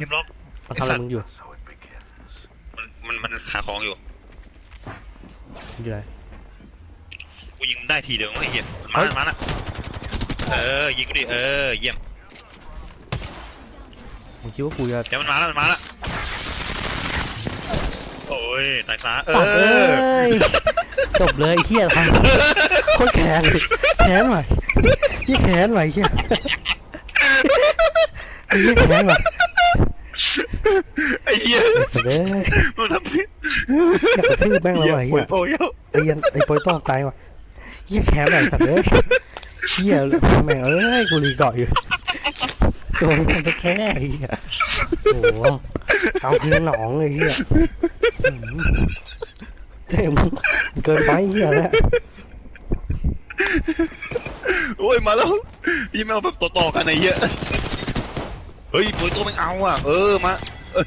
เกมล็อกมันทำอะไรมึงอยู่มันมันมันหาของอยู่มึงอยู่ไหนกูยิงมันได้ทีเดียวไอ้เหี้ยเฮ้มายมาละเออยิงกูดิเออเยี่ยมมึงคิดว่ากูจะเดี๋ยวมันมาแล้วมันมาละโอ้ยตายซะเอสัตว์เอ้อ ยจบเลยไอ้เฮียทำโคตรแค้นเลยแค้นหน่อยยี่แค้นหน่อยไอ้เฮียไอ้เฮียแค้นหน่อย ไอ้เหี้ยสัตว์เอ้ยมันทำผิดอยากกระทืบแม่งแล้วว่ะไอ้เฮียโอ้ยโอ้ยไอ้ยันไอ้โปรยต้องตายว่ะเฮียแค้นหน่อยสัตว์เอ้ยเฮียแม่งเอ้ยกูรีเกาะอยู่ตัวมันจะแค่ไอ้เฮียโอ้โหเอาคืนหนองเลยเฮียอืมเต็มเกินไปเฮียแล้วโอ้ยมาแล้วยี่แม่งเอาแบบต่อๆกันไอ้เหี้ย เฮ้ยปุ้ยตัวม่งเอาอะ เออมาเอ้ย